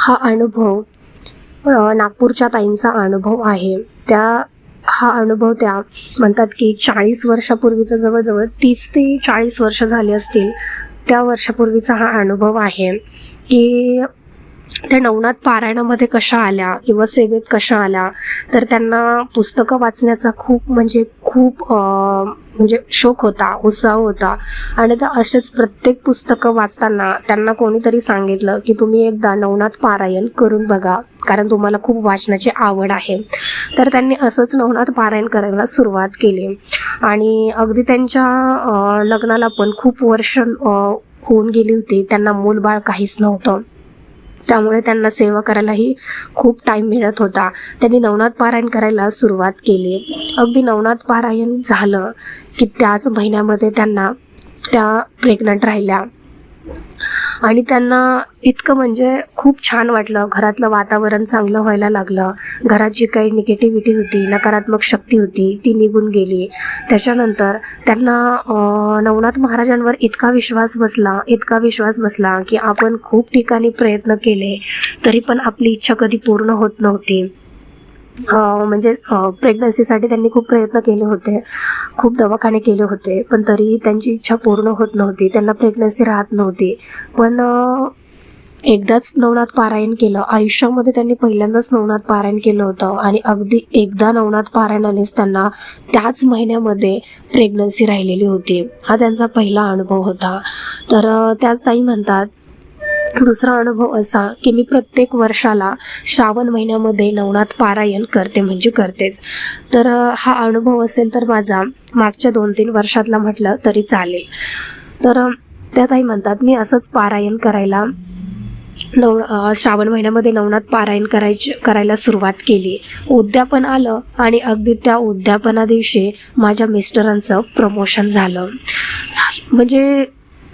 हा अनुभव नागपूरच्या ताईंचा अनुभव आहे. त्या हा अनुभव त्या म्हणतात की चाळीस वर्षापूर्वीचं जवळजवळ तीस ते चाळीस वर्ष झाली असतील त्या वर्षापूर्वीचा हा अनुभव आहे. की त्या नवनाथ पारायणामध्ये कशा आल्या किंवा सेवेत कशा आल्या तर त्यांना पुस्तकं वाचण्याचा खूप म्हणजे खूप म्हणजे शौक होता उत्साह होता. आणि त्या असेच प्रत्येक पुस्तकं वाचताना त्यांना कोणीतरी सांगितलं की तुम्ही एकदा नवनाथ पारायण करून बघा कारण तुम्हाला खूप वाचनाची आवड आहे. तर त्यांनी असंच नवनाथ पारायण करायला सुरुवात केली. आणि अगदी त्यांच्या लग्नाला पण खूप वर्ष होऊन गेली होती. त्यांना मूलबाळ काहीच नव्हतं. त्यामुळे त्यांना सेवा करायलाही खूप टाईम मिळत होता. त्यांनी नवनाथ पारायण करायला सुरुवात केली. अगदी नवनाथ पारायण झालं की त्याच महिन्यामध्ये त्यांना त्या प्रेग्नंट राहिल्या. आणि त्यांना इतकं म्हणजे खूप छान वाटलं. घरातलं वातावरण चांगलं व्हायला लागलं. घरात जी काही निगेटिव्हिटी होती नकारात्मक शक्ती होती ती निघून गेली. त्याच्यानंतर त्यांना नवनाथ महाराजांवर इतका विश्वास बसला इतका विश्वास बसला की आपण खूप ठिकाणी प्रयत्न केले तरी पण आपली इच्छा कधी पूर्ण होत नव्हती. म्हणजे प्रेग्नन्सीसाठी त्यांनी खूप प्रयत्न केले होते. खूप दवाखाने केले होते पण तरीही त्यांची इच्छा पूर्ण होत नव्हती. त्यांना प्रेग्नन्सी राहत नव्हती. पण एकदाच नवनाथ पारायण केलं. आयुष्यामध्ये त्यांनी पहिल्यांदाच नवनाथ पारायण केलं होतं आणि अगदी एकदा नवनाथ पारायणानेच त्यांना त्याच महिन्यामध्ये प्रेग्नन्सी राहिलेली होती. हा त्यांचा पहिला अनुभव होता. तर त्याच ताई म्हणतात दुसरा अनुभव असा की मी प्रत्येक वर्षाला श्रावण महिन्यामध्ये नवनाथ पारायण करते म्हणजे करतेच. तर हा अनुभव असेल तर माझा मागच्या दोन तीन वर्षातला म्हटलं तरी चालेल. तर अ, म्हणतात मी असंच पारायण करायला नव श्रावण महिन्यामध्ये नवनाथ पारायण करायची करायला सुरुवात केली. उद्यापन आलं आणि अगदी त्या उद्यापना दिवशी माझ्या मिस्टरांचं प्रमोशन झालं. म्हणजे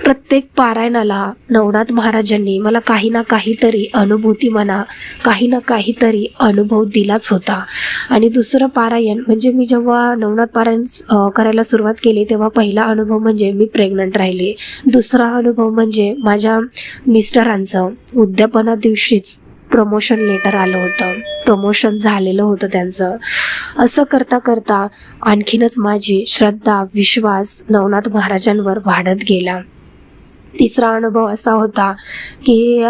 प्रत्येक पारायणाला नवनाथ महाराजांनी मला काही ना काहीतरी अनुभूती म्हणा काही ना काहीतरी अनुभव दिलाच होता. आणि दुसरं पारायण म्हणजे मी जेव्हा नवनाथ पारायण करायला सुरुवात केली तेव्हा पहिला अनुभव म्हणजे मी प्रेग्नंट राहिले. दुसरा अनुभव म्हणजे माझ्या मिस्टरांचं उद्यापना दिवशीच प्रमोशन लेटर आलं होतं. प्रमोशन झालेलं होतं त्यांचं. असं करता करता आणखीनच माझी श्रद्धा विश्वास नवनाथ महाराजांवर वाढत गेला. तिसरा अनुभव असा होता की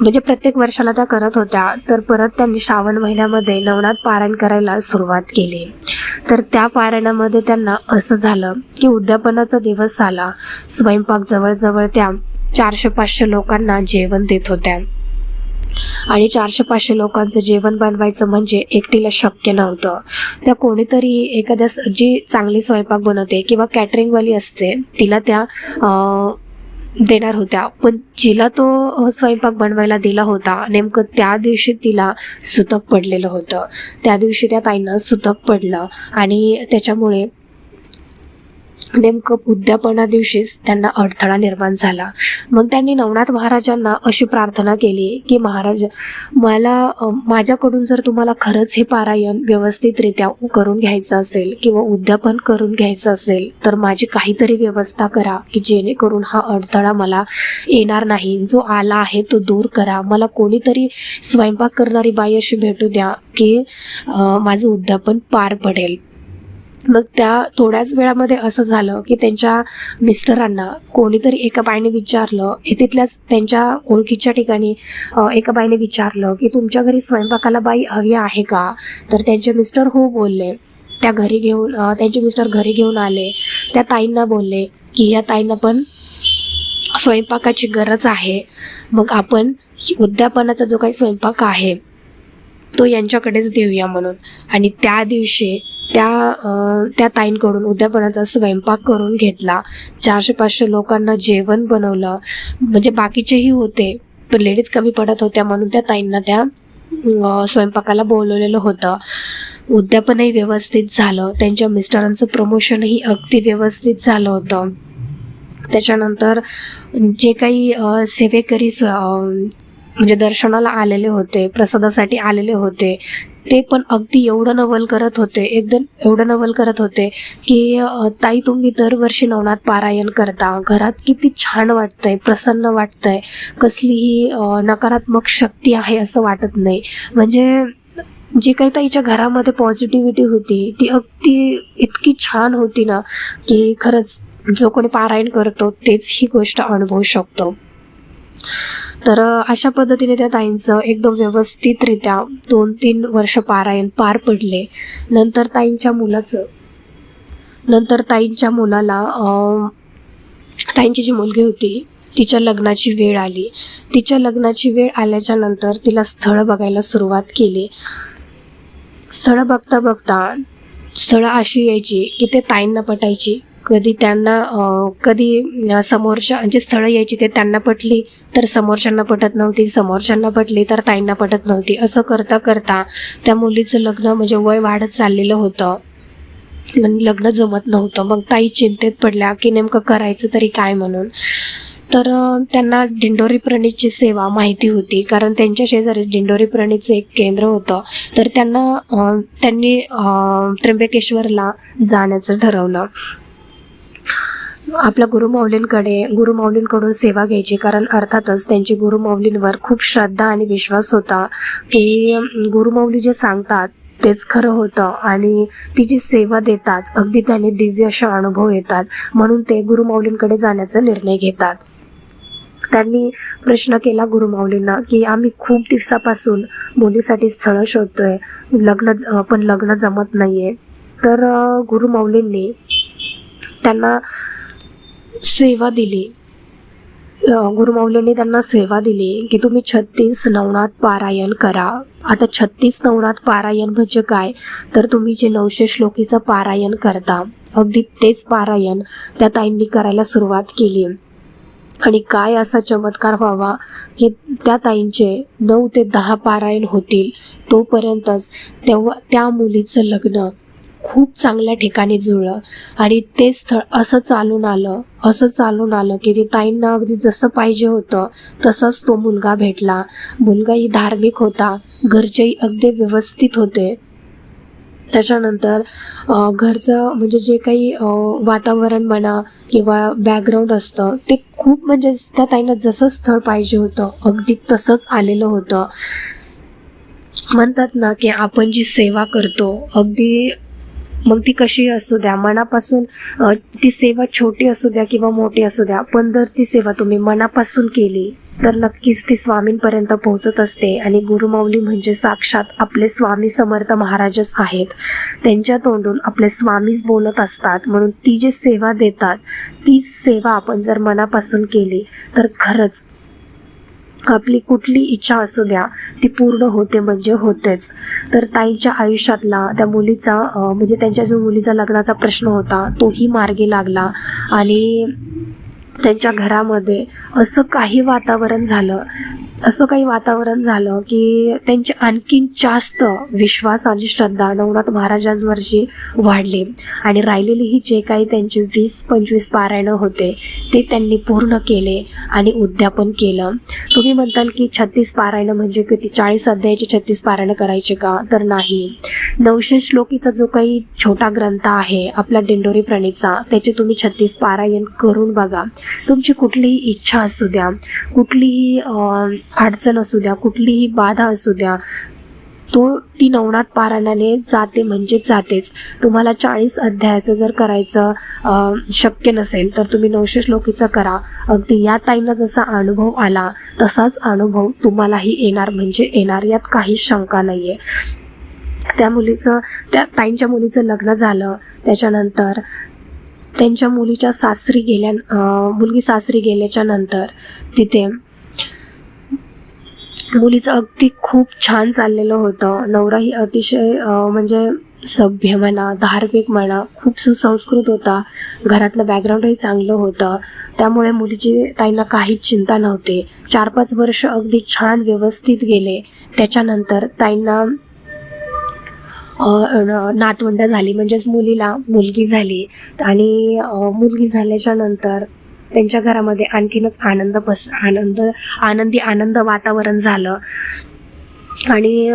म्हणजे प्रत्येक वर्षाला त्या करत होत्या. तर परत त्यांनी श्रावण महिन्यामध्ये नवनाथ पारायण करायला सुरुवात केली. तर त्या पारायणामध्ये त्यांना असं झालं की उद्यापनाचा दिवस आला. स्वयंपाक जवळजवळ त्या चारशे पाचशे लोकांना जेवण देत होत्या. आणि चारशे पाचशे लोकांचं जेवण बनवायचं म्हणजे एकटीला शक्य नव्हतं. त्या कोणीतरी एखाद्या जी चांगली स्वयंपाक बनवते किंवा कॅटरिंगवाली असते तिला त्या देणार होत्या. पण जिला तो स्वयंपाक बनवायला दिला होता नेमकं त्या दिवशी तिला सुतक पडलेलं होतं. त्या दिवशी त्या ताईंना सुतक पडलं आणि त्याच्यामुळे नेमकं उद्यापना दिवशीच त्यांना अडथळा निर्माण झाला. मग त्यांनी नवनाथ महाराजांना अशी प्रार्थना केली की महाराज मला माझ्याकडून जर तुम्हाला खरंच हे पारायण व्यवस्थितरित्या करून घ्यायचं असेल किंवा उद्यापन करून घ्यायचं असेल तर माझी काहीतरी व्यवस्था करा की जेणेकरून हा अडथळा मला येणार नाही. जो आला आहे तो दूर करा. मला कोणीतरी स्वयंपाक करणारी बाई अशी भेटू द्या की माझं उद्यापन पार पडेल. मग त्या थोड्याच वेळामध्ये असं झालं की त्यांच्या मिस्टरांना कोणीतरी एका बाईने विचारलं हे तिथल्याच त्यांच्या ओळखीच्या ठिकाणी एका बाईने विचारलं की तुमच्या घरी स्वयंपाकाला बाई हवी आहे का? तर त्यांचे मिस्टर हो बोलले. त्या घरी घेऊन त्यांचे मिस्टर घरी घेऊन आले. त्या ताईंना बोलले की या ताईंना पण स्वयंपाकाची गरज आहे. मग आपण उद्यापनाचा जो काही स्वयंपाक आहे तो यांच्याकडेच देऊया म्हणून. आणि त्या दिवशी त्या त्या ताईंकडून उद्यापनाचा स्वयंपाक करून घेतला. चारशे पाचशे लोकांना जेवण बनवलं. म्हणजे बाकीचेही होते पण लेडीज कमी पडत होत्या म्हणून त्या ताईंना त्या स्वयंपाकाला बोलवलेलं होतं. उद्यापनही व्यवस्थित झालं. त्यांच्या मिस्टरांचं प्रमोशनही अगदी व्यवस्थित झालं होतं. त्याच्यानंतर जे काही सेवेकरी स्व- म्हणजे दर्शनाला आलेले होते प्रसादासाठी आलेले होते. ते पण अगदी एवढं नवल करत होते एकदम एवढं नवल करत होते की ताई तुम्ही दरवर्षी नवनाथ पारायण करता. घरात किती छान वाटतंय प्रसन्न वाटतंय. कसलीही नकारात्मक शक्ती आहे असं वाटत नाही. म्हणजे जी काही ताईच्या घरामध्ये पॉझिटिव्हिटी होती ती अगदी इतकी छान होती ना की खरंच जो कोणी पारायण करतो तेच ही गोष्ट अनुभवू शकतो. तर अशा पद्धतीने त्या ताईंचं एकदम व्यवस्थितरित्या दोन तीन वर्ष पारायण पार पडले. नंतर ताईंच्या मुलाचं नंतर ताईंच्या मुलाला ताईंची जी मुलगी होती तिच्या लग्नाची वेळ आली. तिच्या लग्नाची वेळ आल्याच्यानंतर तिला स्थळं बघायला सुरुवात केली. स्थळं बघता बघता स्थळं अशी यायची की ते ताईंना पटायची. कधी त्यांना कधी समोरच्या जे स्थळं यायची ते त्यांना पटली तर समोरच्यांना पटत नव्हती समोरच्यांना पटली तर ताईंना पटत नव्हती. असं करता करता त्या मुलीचं लग्न म्हणजे वय वाढत चाललेलं होतं. लग्न जमत नव्हतं. मग ताई चिंतेत पडल्या की नेमकं करायचं तरी काय म्हणून. तर त्यांना दिंडोरी प्रणीतची सेवा माहिती होती. कारण त्यांच्या शेजारीच दिंडोरी प्रणीतचं एक केंद्र होतं. तर त्यांना त्यांनी त्र्यंबकेश्वरला जाण्याचं ठरवलं. आपल्या गुरुमाऊलींकडे गुरुमाऊलींकडून सेवा घ्यायची. कारण अर्थातच त्यांची गुरुमाऊलींवर खूप श्रद्धा आणि विश्वास होता की गुरुमाऊली जे सांगतात तेच खरं होतं आणि ती जी सेवा देतात अगदी त्याने दिव्य असे अनुभव येतात. म्हणून ते गुरुमाऊलींकडे जाण्याचा निर्णय घेतात. त्यांनी प्रश्न केला गुरुमाऊलींना की आम्ही खूप दिवसापासून मुलीसाठी स्थळं शोधतोय. लग्न ज- पण लग्न जमत नाहीये. तर गुरुमाऊलींनी त्यांना सेवा दिली. अं, गुरुमाऊलींनी त्यांना सेवा दिली की तुम्ही छत्तीस नवनाथ पारायण करा. आता छत्तीस नवनाथ पारायण म्हणजे काय? तर तुम्ही जे नऊशे श्लोकीचं पारायण करता अगदी तेच पारायण त्या ताईंनी करायला सुरुवात केली. आणि काय असा चमत्कार व्हावा की त्या ताईंचे नऊ ते दहा पारायण होतील तोपर्यंतच तेव्हा त्या मुलीचं लग्न खूप चांगल्या ठिकाणी जुळलं. आणि ते स्थळ असं चालून आलं असं चालून आलं की ते ताईंना अगदी जसं पाहिजे होतं तसंच तो मुलगा भेटला. मुलगाही धार्मिक होता घरचेही अगदी व्यवस्थित होते. त्याच्यानंतर घरचं म्हणजे जे काही वातावरण म्हणा किंवा बॅकग्राऊंड असतं ते खूप म्हणजे त्या ताईंना जसं स्थळ पाहिजे होतं अगदी तसंच आलेलं होतं. म्हणतात ना की आपण जी सेवा करतो अगदी मग ती कशी असू द्या मनापासून ती सेवा छोटी असू द्या किंवा मोठी असू द्या पण जर ती सेवा तुम्ही मनापासून केली तर नक्कीच ती स्वामींपर्यंत पोहोचत असते. आणि गुरुमाऊली म्हणजे साक्षात आपले स्वामी समर्थ महाराजच आहेत. त्यांच्या तोंडून आपले स्वामीच बोलत असतात. म्हणून ती जी सेवा देतात ती सेवा आपण जर मनापासून केली तर खरंच आपली कुठली इच्छा असू द्या ती पूर्ण होते म्हणजे होतेच. तर ताईंच्या आयुष्यातला त्या मुलीचा म्हणजे त्यांच्या जो मुलीचा लग्नाचा प्रश्न होता तोही मार्गी लागला. आणि त्यांच्या घरामध्ये असं काही वातावरण झालं असं काही वातावरण झालं की त्यांची आणखीन जास्त विश्वास आणि श्रद्धा नवनाथ महाराजांवरची वाढली. आणि राहिलेली ही जे काही त्यांचे वीस पंचवीस पारायणं होते ते त्यांनी पूर्ण केले आणि उद्यापन केलं. तुम्ही म्हणताल की छत्तीस पारायणं म्हणजे किती? चाळीस अध्यायाचे छत्तीस पारायणं करायचे का? तर नाही. नऊशे श्लोकीचा जो काही छोटा ग्रंथ आहे आपला दिंडोरी प्रणीचा त्याचे तुम्ही छत्तीस पारायण करून बघा. तुमची कुठलीही इच्छा असू द्या. कुठलीही अडचण असू द्या कुठलीही बाधा असू द्या तो ती नवनाथ पारायणाने जाते म्हणजेच जातेच. तुम्हाला चाळीस अध्यायाचं जर करायचं शक्य नसेल तर तुम्ही नऊशे श्लोकीचं करा. अगदी या ताईंना जसा अनुभव आला तसाच अनुभव तुम्हालाही येणार म्हणजे येणार यात काही शंका नाही आहे त्या मुलीचं त्या ताईंच्या मुलीचं लग्न झालं त्याच्यानंतर त्यांच्या मुलीच्या सासरी गेल्या मुलगी सासरी गेल्याच्यानंतर तिथे मुलीचं अगदी खूप छान चाललेलं होतं. नवराही अतिशय म्हणजे सभ्य म्हणा धार्मिक म्हणा खूप सुसंस्कृत होता. घरातलं बॅकग्राऊंडही चांगलं होतं. त्यामुळे मुलीची ताईंना काहीच चिंता नव्हती. चार पाच वर्ष अगदी छान व्यवस्थित गेले. त्याच्यानंतर ताईंना नातवंड झाली. म्हणजेच मुलीला मुलगी झाली. आणि मुलगी झाल्याच्यानंतर त्यांच्या घरामध्ये आणखीनच आनंद बस आनंद आनंदी आनंद वातावरण झालं. आणि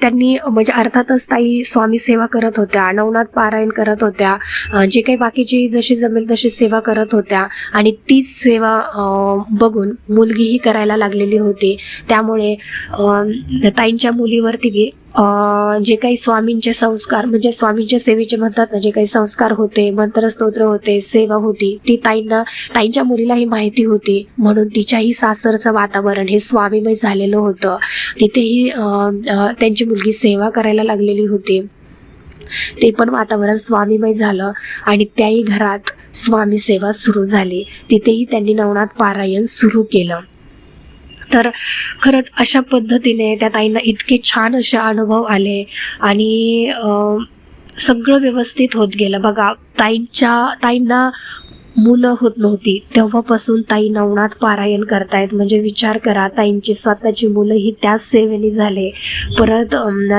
त्यांनी म्हणजे अर्थातच ताई स्वामी सेवा करत होत्या नवनाथ पारायण करत होत्या जे काही बाकीची जशी जमेल तशी सेवा करत होत्या. आणि तीच सेवा बघून मुलगीही करायला लागलेली होती. त्यामुळे ताईंच्या मुलीवरती बी जे काही स्वामींचे संस्कार म्हणजे स्वामींच्या सेवेचे म्हणतात ना जे काही संस्कार होते मंत्रस्तोत्र होते सेवा होती ती ताईंना ताईंच्या मुलीलाही माहिती होती. म्हणून तिच्याही सासरचं वातावरण हे स्वामीमय झालेलं होतं. तिथेही त्यांची मुलगी सेवा करायला लागलेली होती. ते पण वातावरण स्वामीमय झालं आणि त्याही घरात स्वामी सेवा सुरू झाली. तिथेही त्यांनी नवनाथ पारायण सुरू केलं. तर खरंच अशा पद्धतीने त्या ताईंना इतके छान असे अनुभव आले आणि सगळं व्यवस्थित होत गेलं. बघा ताईंच्या ताईंना मुलं होत नव्हती. तेव्हापासून ताई नवनाथ पारायण करतायत. म्हणजे विचार करा ताईंची स्वतःची मुलं ही त्याच सेवेने झाले. परत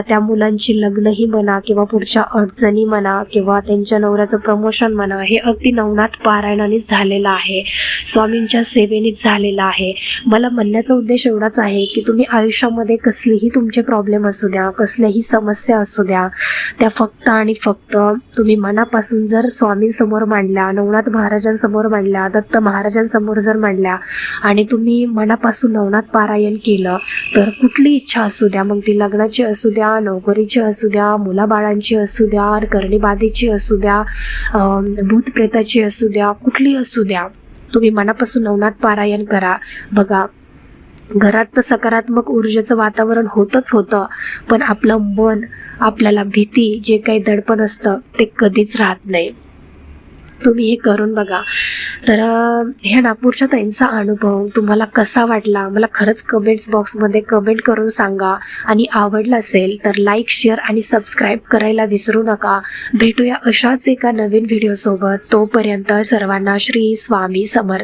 त्या मुलांची लग्नही म्हणा किंवा पुढच्या अडचणी म्हणा किंवा त्यांच्या नवऱ्याचं प्रमोशन म्हणा हे अगदी नवनाथ पारायणानेच झालेलं आहे. स्वामींच्या सेवेनेच झालेलं आहे. मला म्हणण्याचा उद्देश एवढाच आहे की तुम्ही आयुष्यामध्ये कसलेही तुमचे प्रॉब्लेम असू द्या कसल्याही समस्या असू द्या त्या फक्त आणि फक्त तुम्ही मनापासून जर स्वामींसमोर मांडल्या नवनाथ महाराज महाराजांसमोर मांडल्या दत्त महाराजांसमोर जर मांडल्या आणि तुम्ही मनापासून नवनाथ पारायण केलं तर कुठली इच्छा असू द्या? मग ती लग्नाची असू द्या नोकरीची असू द्या मुलाबाळांची असू द्या करणीबाधीची असू द्या भूतप्रेताची असू द्या कुठली असू द्या तुम्ही मनापासून नवनाथ पारायण करा. बघा घरात तर सकारात्मक ऊर्जेचं वातावरण होतच होतं पण आपलं मन आपल्याला भीती जे काही दडपण असतं ते कधीच राहत नाही. तुम्ही हे करून बघा. तर ह्या नागपूरच्या ताईंचा अनुभव तुम्हाला कसा वाटला? मला खरंच कमेंट्स बॉक्समध्ये कमेंट करून सांगा. आणि आवडला असेल तर लाईक शेअर आणि सबस्क्राईब करायला विसरू नका. भेटूया अशाच एका नवीन व्हिडिओसोबत तोपर्यंत सर्वांना श्री स्वामी समर्थ.